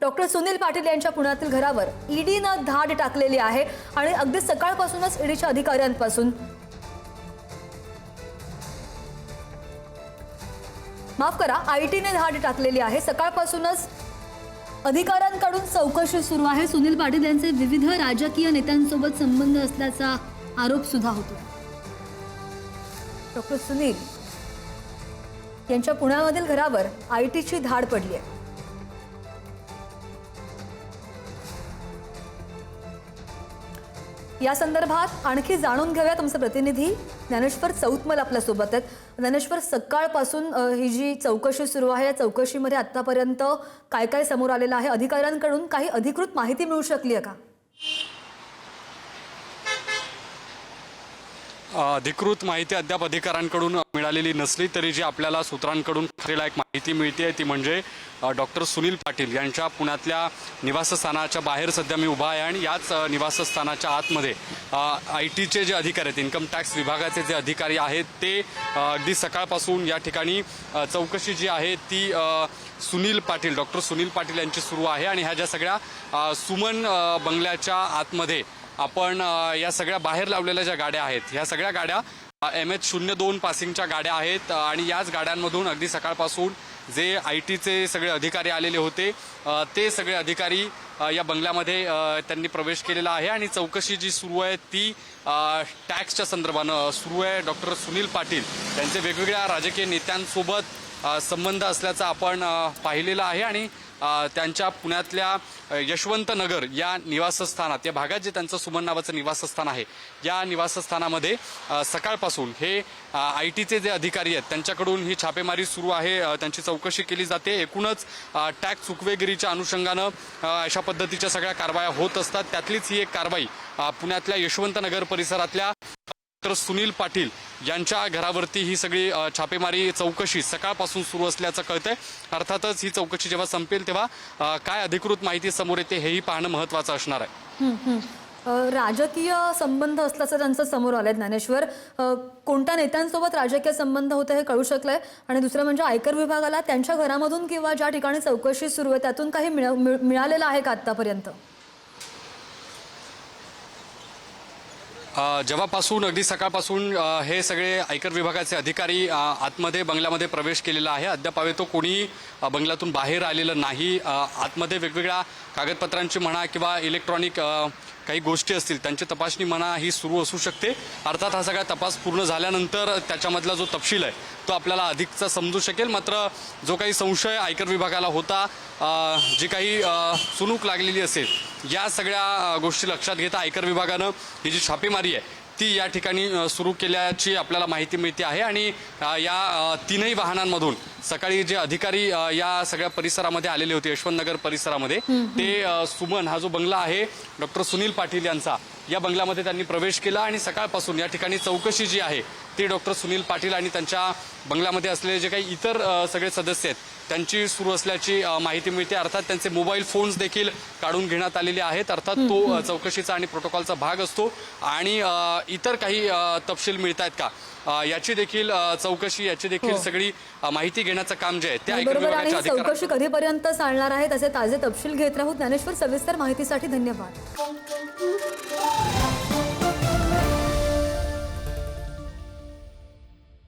Doctor Sunil Patil यांच्या पुण्यातील घरावर ईडीनं धाड टाकलेली आहे आणि अगदी सकाळपासूनच ईडीच्या अधिकाऱ्यांपासून. माफ करा आय टीने धाड टाकलेली आहे. सकाळपासूनच अधिकाऱ्यांकडून चौकशी सुरू आहे. सुनील पाटील यांचे विविध राजकीय नेत्यांसोबत संबंध असल्याचा आरोप सुद्धा होतो. डॉक्टर सुनील यांच्या पुण्यामधील घरावर आय टीची धाड पडली आहे. या संदर्भात आणखी जाणून घेऊयात आमचे प्रतिनिधी. ज्ञानेश्वर चौतमल आपल्यासोबत आहेत. ज्ञानेश्वर सकाळपासून ही जी चौकशी सुरू आहे या चौकशीमध्ये आतापर्यंत काय काय समोर आलेलं आहे? अधिकाऱ्यांकडून काही अधिकृत माहिती मिळू शकली आहे का? अधिकृत माहिती अद्याप अधिकाऱ्यांकडून मिळालेली नसली तरी जी आपल्याला सूत्रांकडून खात्रीलायक माहिती मिळते ती म्हणजे डॉक्टर सुनील पाटील यांच्या पुण्यातल्या निवासस्थानाच्या बाहेर सध्या मी उभा आहे आणि याच निवासस्थानाच्या आतमध्ये आय टीचे जे अधिकारी आहेत इन्कम टॅक्स विभागाचे जे अधिकारी आहेत ते अगदी सकाळपासून या ठिकाणी चौकशी जी आहे ती सुनील पाटील डॉक्टर सुनील पाटील यांची सुरू आहे आणि ह्या ज्या सगळ्या सुमन बंगल्याच्या आतमध्ये आपण या सगळ्या बाहेर लावलेल्या ज्या गाड्या आहेत ह्या सगळ्या गाड्या एम एच शून्य दोन पासिंगच्या गाड्या आहेत आणि याच गाड्यांमधून अगदी सकाळपासून जे आय टीचे सगळे अधिकारी आलेले होते ते सगळे अधिकारी या बंगल्यामध्ये त्यांनी प्रवेश केलेला आहे आणि चौकशी जी सुरू आहे ती टॅक्सच्या संदर्भानं सुरू आहे. डॉक्टर सुनील पाटील त्यांचे वेगवेगळ्या राजकीय नेत्यांसोबत संबंध असल्याचं आपण पाहिलेलं आहे आणि त्यांच्या पुण्यातल्या यशवंत नगर या निवासस्थानात या भागात जे त्यांचं सुमन नावाचं निवासस्थान आहे या निवासस्थानामध्ये सकाळपासून हे आय टीचे जे अधिकारी आहेत त्यांच्याकडून ही छापेमारी सुरू आहे त्यांची चौकशी केली जाते. एकूणच टॅग टॅक्स चुकवेगिरीच्या अनुषंगानं अशा पद्धतीच्या सगळ्या कारवाया होत असतात. त्यातलीच ही एक कारवाई पुण्यातल्या यशवंत नगर परिसरातल्या डॉक्टर सुनील पाटील यांच्या घरावरती ही सगळी छापेमारी चौकशी सकाळपासून सुरू असल्याचं कळतंय. अर्थातच ही चौकशी जेव्हा संपेल तेव्हा काय अधिकृत माहिती समोर येते हेही पाहणं महत्वाचं असणार आहे. राजकीय संबंध असल्याचं त्यांचं समोर आलंय ज्ञानेश्वर. कोणत्या नेत्यांसोबत राजकीय संबंध होते हे कळू शकलंय. आणि दुसरं म्हणजे आयकर विभागाला त्यांच्या घरामधून किंवा ज्या ठिकाणी चौकशी सुरू आहे त्यातून काही मिळालेलं आहे का आतापर्यंत जेव्हापासून अगदी सकाळपासून हे सगळे आयकर विभागाचे अधिकारी आतमध्ये बंगल्यामध्ये प्रवेश केलेला आहे. अद्याप तो कोणी बंगल्यातून बाहेर आलेलं नाही. आतमध्ये वेगवेगळ्या कागदपत्रांची म्हणा किंवा इलेक्ट्रॉनिक काही गोष्टी असतील त्यांची तपासणी म्हणा ही सुरू असू शकते. अर्थात हा सगळा तपास पूर्ण झाल्यानंतर त्याच्यामधला जो तपशील आहे तो आपल्याला अधिकचा समजू शकेल. मात्र जो काही संशय आयकर विभागाला होता जी काही अ, सुनूक लागलेली असेल या सगळ्या गोष्टी लक्षात घेता आयकर विभागानं ही जी छापेमारी आहे ती या ठिकाणी सुरू केल्याची आपल्याला माहिती मिळते आहे. आणि या तीनही वाहनांमधून सकाळी जे अधिकारी या सगळ्या परिसरामध्ये आलेले होते यशवंतनगर परिसरामध्ये ते सुमन हा जो बंगला आहे डॉक्टर सुनील पाटील यांचा या बंगल्यामध्ये त्यांनी प्रवेश केला आणि सकाळपासून या ठिकाणी चौकशी जी आहे ती डॉक्टर सुनील पाटील आणि त्यांच्या बंगल्यामध्ये असलेले जे काही इतर सगळे सदस्य आहेत त्यांची सुरू असल्याची माहिती मिळते. अर्थात त्यांचे मोबाईल फोन्स देखील काढून घेण्यात आलेले आहेत. अर्थात तो चौकशीचा आणि प्रोटोकॉलचा भाग असतो आणि इतर काही तपशील मिळत आहेत का याची देखील चौकशी याची देखील हो. सगळी माहिती घेण्याचं काम जे आहे ते आयकर बरोबर. आणि विभागाच्या चौकशी कधीपर्यंत चालणार आहे त्याचे ताजे तपशील घेत राहू ज्ञानेश्वर सविस्तर माहितीसाठी धन्यवाद.